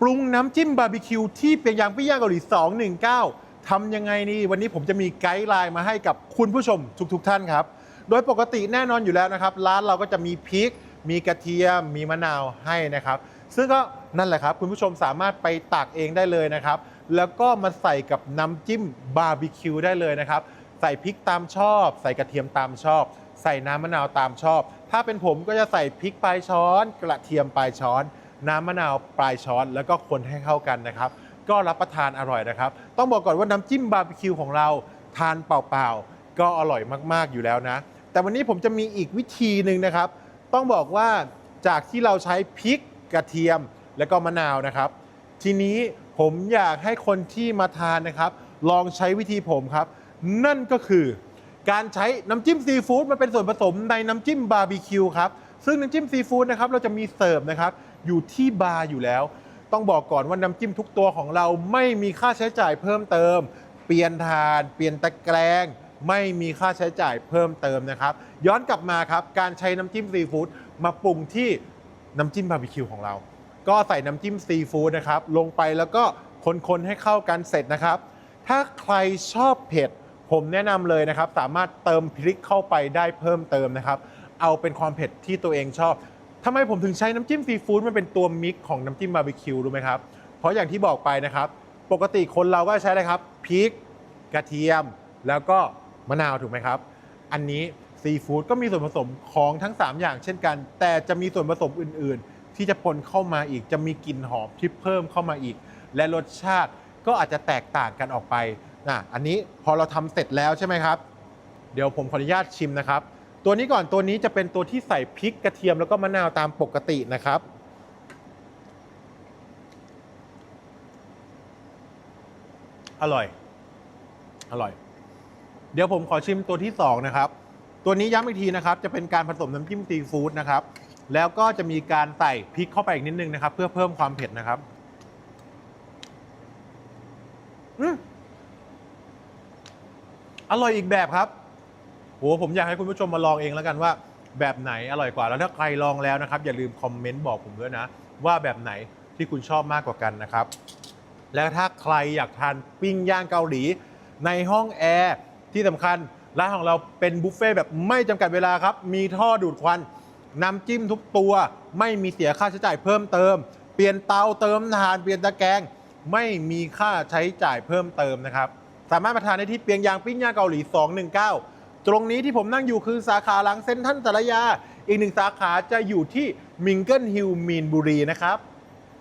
ปรุงน้ำจิ้มบาร์บีคิวที่เปียงยางปิ้งย่างเกาหลี 219 ทำยังไงนี่วันนี้ผมจะมีไกด์ไลน์มาให้กับคุณผู้ชมทุกๆทท่านครับ โดยปกติแน่นอนอยู่แล้วนะครับ ร้านเราก็จะมีพริก มีกระเทียม มีมะนาวให้นะครับ ซึ่งก็นั่นแหละครับ คุณผู้ชมสามารถไปตักเองได้เลยนะครับ แล้วก็มาใส่กับน้ำจิ้มบาร์บีคิวได้เลยนะครับ ใส่พริกตามชอบ ใส่กระเทียมตามชอบ ใส่น้ำมะนาวตามชอบ ถ้าเป็นผมก็จะใส่พริกปลายช้อน กระเทียมปลายช้อน น้ำมะนาวปลายช้อน แล้วก็คนให้เข้ากันนะครับ ก็รับประทานอร่อยนะครับ ต้องบอกก่อนว่าน้ำจิ้มบาร์บีคิวของเราทานเปล่าๆ ก็อร่อยมากๆอยู่แล้วนะ แต่วันนี้ผมจะมีอีกวิธีหนึ่งนะครับ ต้องบอกว่าจากที่เราใช้พริกกระเทียมแล้วก็มะนาวนะครับ ทีนี้ผมอยากให้คนที่มาทานนะครับ ลองใช้วิธีผมครับ นั่นก็คือ การใช้น้ำจิ้มซีฟู้ดมาเป็นส่วนผสมในน้ำจิ้มบาร์บีคิวครับ ซึ่งน้ำจิ้มซีฟู้ดนะครับเราจะมีเสิร์ฟนะครับอยู่ที่บาร์อยู่แล้ว ต้องบอกก่อนว่าน้ำจิ้มทุกตัวของเราไม่มีค่าใช้จ่ายเพิ่มเติม เปลี่ยนทาน เปลี่ยนตะแกรงไม่มีค่าใช้จ่ายเพิ่มเติมนะครับ ย้อนกลับมาครับ การใช้น้ำจิ้มซีฟู้ดมาปรุงที่น้ำจิ้มบาร์บีคิวของเรา ก็ใส่น้ำจิ้มซีฟู้ดนะครับ ลงไปแล้วก็คนๆให้เข้ากันเสร็จนะครับ ถ้าใครชอบเผ็ด ผมแนะนำเลยนะครับ สามารถเติมพริกเข้าไปได้เพิ่มเติมนะครับ เอาเป็นความเผ็ดที่ตัวเองชอบทำไมผมถึงใช้น้ำจิ้มซีฟู้ดมันเป็นตัวมิกของน้ำจิ้มบาร์บีคิวรู้ไหมครับ เพราะอย่างที่บอกไปนะครับ ปกติคนเราก็ใช้อะไรครับพริกกระเทียม แล้วก็มะนาวถูกไหมครับ อันนี้ซีฟู้ดก็มีส่วนผสมของทั้ง 3 อย่างเช่นกัน แต่จะมีส่วนผสมอื่น ๆ ที่จะปนเข้ามาอีก จะมีกลิ่นหอมที่เพิ่มเข้ามาอีก และรสชาติก็อาจจะแตกต่างกันออกไปนะอันนี้พอเราทำเสร็จแล้วใช่ไหมครับ เดี๋ยวผมขออนุญาตชิมนะครับ ตัวนี้ก่อนตัวนี้จะเป็นตัวที่ใส่พริกกระเทียมแล้วก็มะนาวตามปกตินะครับ อร่อย อร่อย เดี๋ยวผมขอชิมตัวที่2นะครับ ตัวนี้ย้ำอีกทีนะครับ จะเป็นการผสมน้ำจิ้มซีฟู้ดนะครับ แล้วก็จะมีการใส่พริกเข้าไปอีกนิดนึงนะครับ เพื่อเพิ่มความเผ็ดนะครับอืมอร่อยอีกแบบครับ โหผมอยากให้คุณผู้ชมมาลองเองแล้วกันว่า แบบไหนอร่อยกว่า แล้วถ้าใครลองแล้วนะครับ อย่าลืมคอมเมนต์บอกผมด้วยนะ ว่าแบบไหนที่คุณชอบมากกว่ากันนะครับ แล้วถ้าใครอยากทานปิ้งย่างเกาหลี ในห้องแอร์ที่สำคัญร้านของเราเป็นบุฟเฟ่ต์แบบไม่จำกัดเวลาครับ มีท่อดูดควันน้ำจิ้มทุกตัว ไม่มีเสียค่าใช้จ่ายเพิ่มเติม เปลี่ยนเตาเติมทานเปลี่ยนตะแกรงไม่มีค่าใช้จ่ายเพิ่มเติมนะครับ สามารถมาทานได้ที่เปียงยางปิ้งย่างเกาหลี 219 ตรงนี้ที่ผมนั่งอยู่คือสาขาหลังเซ็นทรัลสารยา อีกหนึ่งสาขาจะอยู่ที่มิงเกิลฮิลมีนบุรีนะครับ